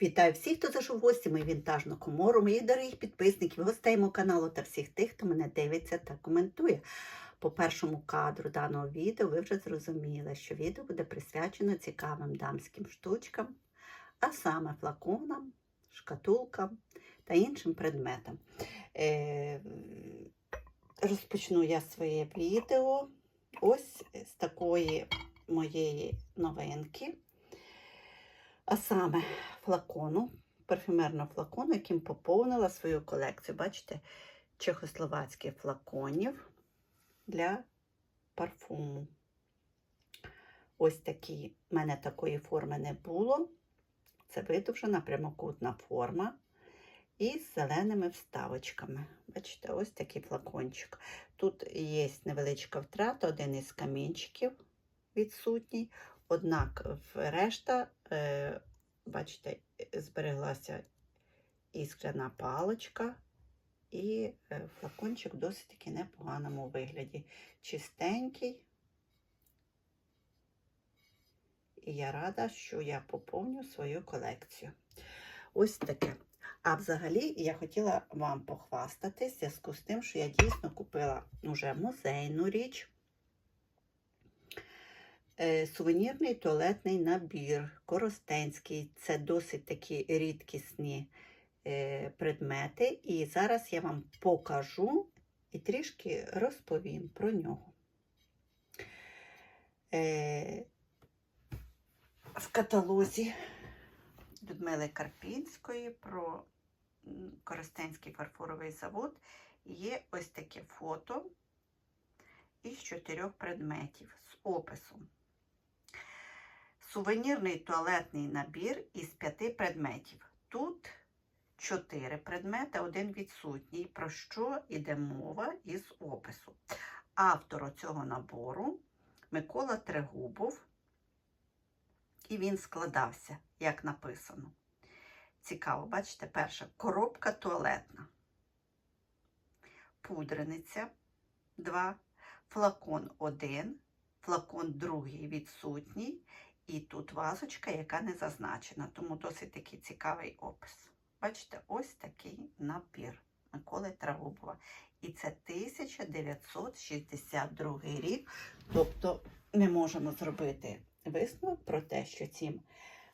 Вітаю всіх, хто зайшов гості, мою вінтажну комору, моїх дорогих підписників, гостей мого каналу та всіх тих, хто мене дивиться та коментує. По першому кадру даного відео ви вже зрозуміли, що відео буде присвячено цікавим дамським штучкам, а саме флаконам, шкатулкам та іншим предметам. Е, розпочну я своє відео ось з такої моєї новинки. А саме флакону, парфюмерного флакону, яким поповнила свою колекцію. Бачите, чехословацьких флаконів для парфуму. Ось такі, в мене такої форми не було. Це видовжена прямокутна форма із зеленими вставочками. Бачите, ось такий флакончик. Тут є невеличка втрата, один із камінчиків відсутній. Однак решта, е, бачите, збереглася і скляна паличка, і е, флакончик в досить таки непоганому вигляді. Чистенький. І я рада, що я поповню свою колекцію. Ось таке. А взагалі я хотіла вам похвастатись в зв'язку з тим, що я дійсно купила вже музейну річ. Е, Сувенірний туалетний набір Коростенський. Це досить такі рідкісні е, предмети. І зараз я вам покажу і трішки розповім про нього. Е, В каталозі Людмили Карпінської про Коростенський фарфоровий завод є ось таке фото із чотирьох предметів з описом. Сувенірний туалетний набір із п'яти предметів. Тут чотири предмети, один відсутній, про що йде мова із опису. Автор цього набору Микола Трегубов, і він складався, як написано. Цікаво, бачите, перша коробка туалетна, пудрениця 2, флакон 1, флакон другий відсутній, і тут вазочка, яка не зазначена, тому досить такий цікавий опис. Бачите, ось такий набір Миколи Трагубова. І це 1962 рік. Тобто ми можемо зробити висновок про те, що цим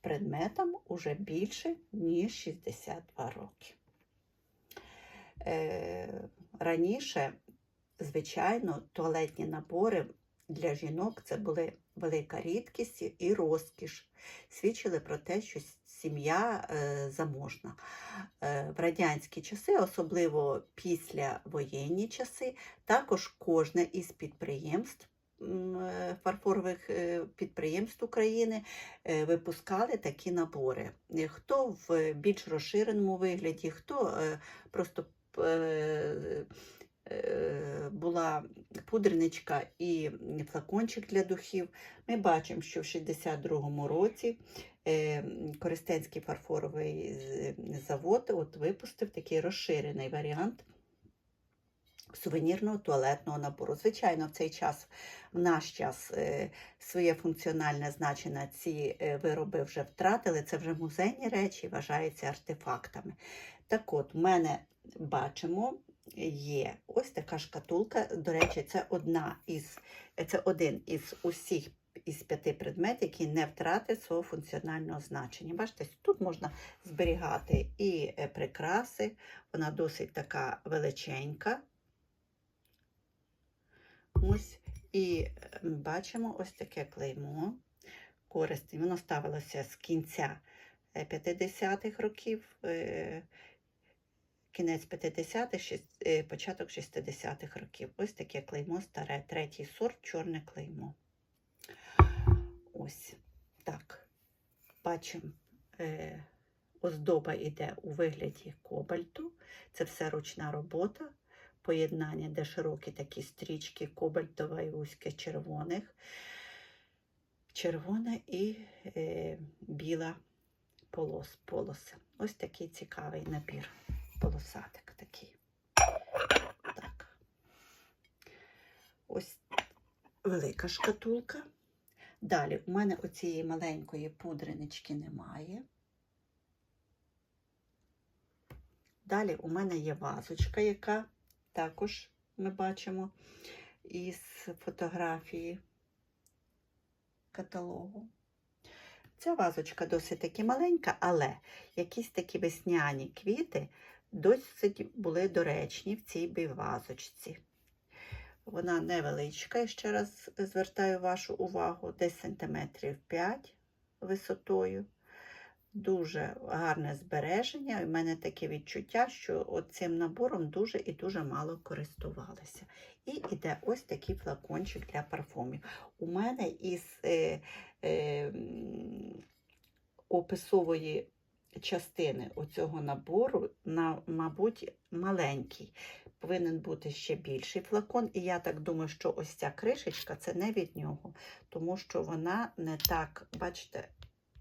предметам уже більше, ніж 62 роки. Е, раніше, звичайно, туалетні набори для жінок це були велика рідкість і розкіш. Свідчили про те, що сім'я е, заможна. Е, в радянські часи, особливо після воєнні часи, також кожне із підприємств. е, Фарфорових підприємств України випускали такі набори. Хто в більш розширеному вигляді, хто просто була пудреничка і флакончик для духів. Ми бачимо, що в 62-му році е, Користенський фарфоровий завод от випустив такий розширений варіант сувенірного туалетного набору. Звичайно, в цей час, в наш час, е, своє функціональне значення ці е, вироби вже втратили. Це вже музейні речі, вважаються артефактами. Так от, в мене бачимо, є ось така шкатулка. До речі, це одна із це один із усіх із п'яти предметів, які не втратив свого функціонального значення. Бачите, тут можна зберігати і е, прикраси, вона досить така величенька. Ось, і е, бачимо ось таке клеймо користі. Воно ставилося з кінця е, 50-х років, е, кінець 50-х, е, початок 60-х років. Ось таке клеймо старе, третій сорт, чорне клеймо. Ось так. Бачимо, е, оздоба йде у вигляді кобальту. Це все ручна робота. Поєднання, де широкі такі стрічки, кобальтова і вузьке червоних. Червона і е, біла полос, полоси. Ось такий цікавий набір. Полосатик такий. Так. Ось велика шкатулка. Далі, у мене оцієї маленької пудринички немає. Далі у мене є вазочка, яка також ми бачимо із фотографії каталогу. Ця вазочка досить таки маленька, але якісь такі весняні квіти досить були доречні в цій бивазочці. Вона невеличка, я ще раз звертаю вашу увагу, десь сантиметрів 5 висотою. Дуже гарне збереження. У мене таке відчуття, що цим набором дуже і дуже мало користувалися. І йде ось такий флакончик для парфумів. У мене із е, е, описової частини оцього набору, на, мабуть, маленький. Повинен бути ще більший флакон, і я так думаю, що ось ця кришечка це не від нього, тому що вона не так, бачите,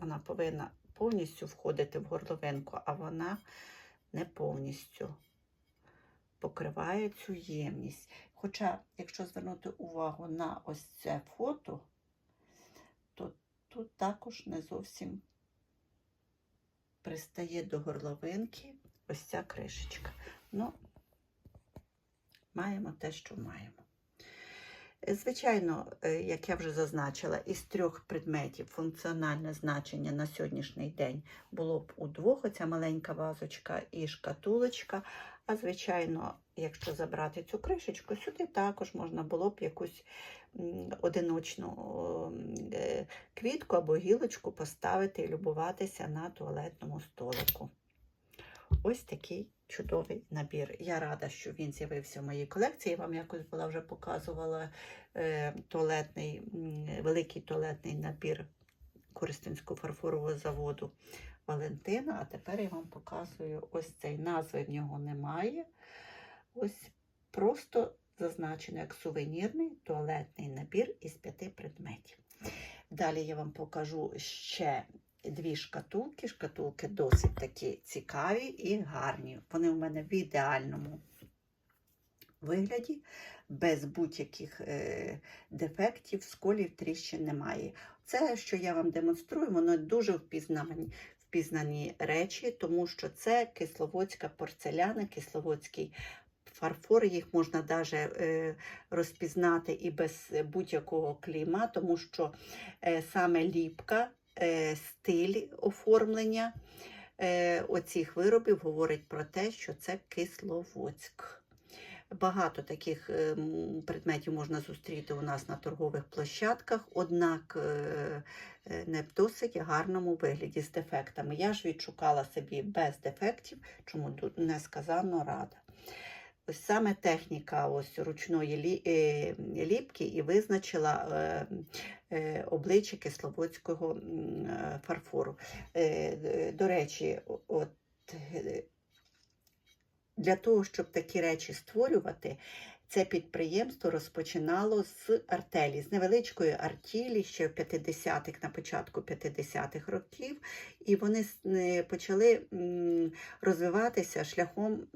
вона повинна повністю входити в горловинку, а вона не повністю покриває цю ємність. Хоча, якщо звернути увагу на ось це фото, то тут також не зовсім пристає до горловинки ось ця кришечка. Ну, маємо те, що маємо. Е, Звичайно, е, як я вже зазначила, із трьох предметів функціональне значення на сьогоднішній день було б у двох оця маленька вазочка і шкатулочка. А звичайно, якщо забрати цю кришечку, сюди також можна було б якусь одиночну е, квітку або гілочку поставити і любуватися на туалетному столику. Ось такий чудовий набір. Я рада, що він з'явився в моїй колекції. Я вам якось була вже показувала е, туалетний, великий туалетний набір Користинського фарфорового заводу Валентина. А тепер я вам показую ось цей назви в нього немає. Ось просто зазначено як сувенірний туалетний набір із п'яти предметів. Далі я вам покажу ще дві шкатулки. Шкатулки досить такі цікаві і гарні. Вони у мене в ідеальному вигляді, без будь-яких е, дефектів, сколів, тріщин немає. Це, що я вам демонструю, воно дуже впізнані, впізнані речі, тому що це кисловодська порцеляна, кисловодський фарфор, їх можна навіть розпізнати і без будь-якого клейма, тому що е, саме ліпка, е, стиль оформлення е, оцих виробів говорить про те, що це Кисловодськ. Багато таких е, предметів можна зустріти у нас на торгових площадках, однак е, е, не в досить гарному вигляді з дефектами. Я ж відшукала собі без дефектів, чому несказанно рада. Ось саме техніка ось ручної е, ліпки і визначила е, е, обличчя кисловодського фарфору. До речі, от, для того, щоб такі речі створювати, це підприємство розпочинало з артелі, з невеличкої артілі ще в 50-х, на початку 50-х років, і вони почали розвиватися шляхом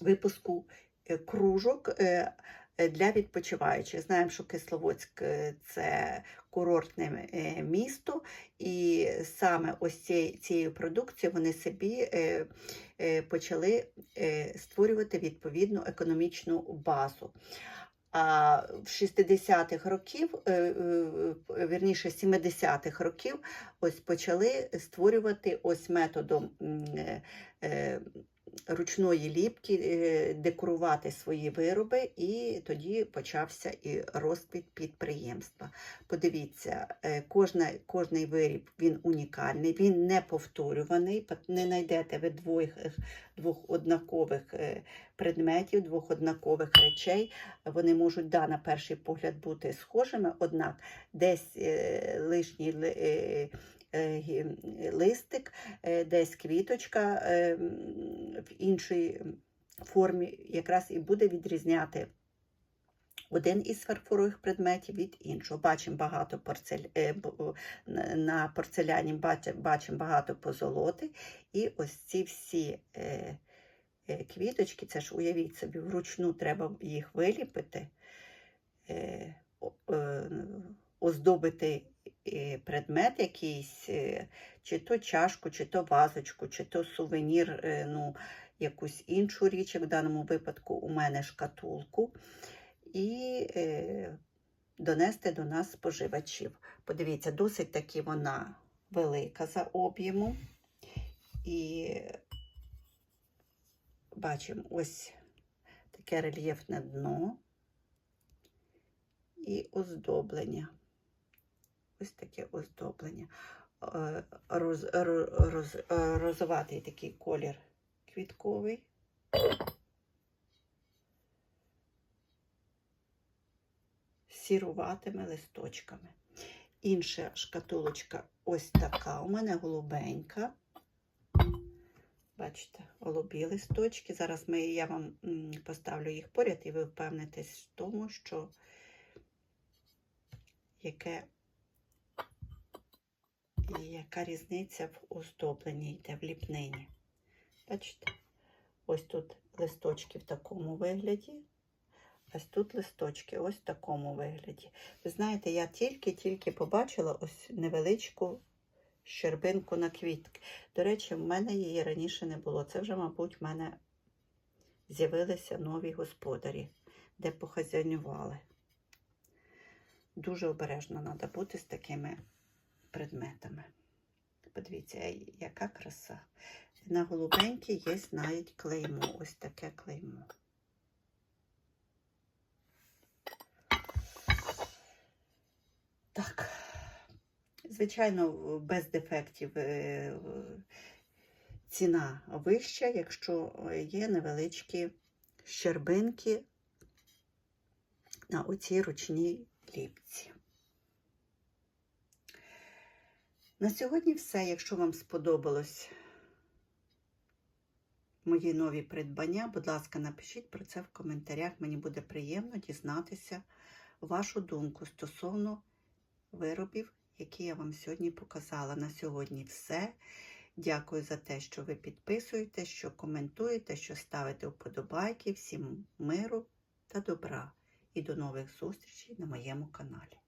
випуску е, кружок е, е, для відпочиваючих. Знаємо, що Кисловодськ це курортне місто, і саме ось цією, цією продукцією вони собі почали створювати відповідну економічну базу. А в 60-х років, вірніше 70-х років, ось почали створювати ось методом ручної ліпки, е, декорувати свої вироби, і тоді почався і розквіт підприємства. Подивіться, е, кожна, кожний виріб він унікальний, він не повторюваний, не знайдете ви двох, двох однакових е, предметів, двох однакових речей. Вони можуть да, на перший погляд бути схожими, однак десь лишній ли- гі- листик, е, десь квіточка е, в іншій формі якраз і буде відрізняти один із фарфорових предметів від іншого. Бачимо багато порцель... е, на- порцеляні бачимо, багато позолоти. І ось ці всі е, е, квіточки, це ж уявіть собі, вручну треба їх виліпити, е, е, оздобити е, предмет якийсь, е, чи то чашку, чи то вазочку, чи то сувенір, е, ну, якусь іншу річ, як в даному випадку у мене шкатулку, і е, донести до нас споживачів. Подивіться, досить таки вона велика за об'ємом. І бачимо ось таке рельєфне дно і оздоблення. Ось таке оздоблення. Е, Роз, роз, е, розоватий такий колір квітковий. Сіруватими листочками. Інша шкатулочка ось така. У мене голубенька. Бачите, голубі листочки. Зараз ми, я вам поставлю їх поряд, і ви впевнитесь в тому, що яке, яка різниця в оздобленні йде в ліпнині. Бачите? Ось тут листочки в такому вигляді. Ось тут листочки ось в такому вигляді. Ви знаєте, я тільки-тільки побачила ось невеличку щербинку на квітки. До речі, в мене її раніше не було. Це вже, мабуть, в мене з'явилися нові господарі, де похазяйнували. Дуже обережно треба бути з такими предметами. Подивіться, яка краса. На голубенькій є навіть клеймо. Ось таке клеймо. Так. Звичайно, без дефектів е, ціна вища, якщо є невеличкі щербинки на оцій ручній ліпці. На сьогодні все. Якщо вам сподобалось мої нові придбання, будь ласка, напишіть про це в коментарях. Мені буде приємно дізнатися вашу думку стосовно виробів, які я вам сьогодні показала. На сьогодні все. Дякую за те, що ви підписуєте, що коментуєте, що ставите вподобайки. Всім миру та добра. І до нових зустрічей на моєму каналі.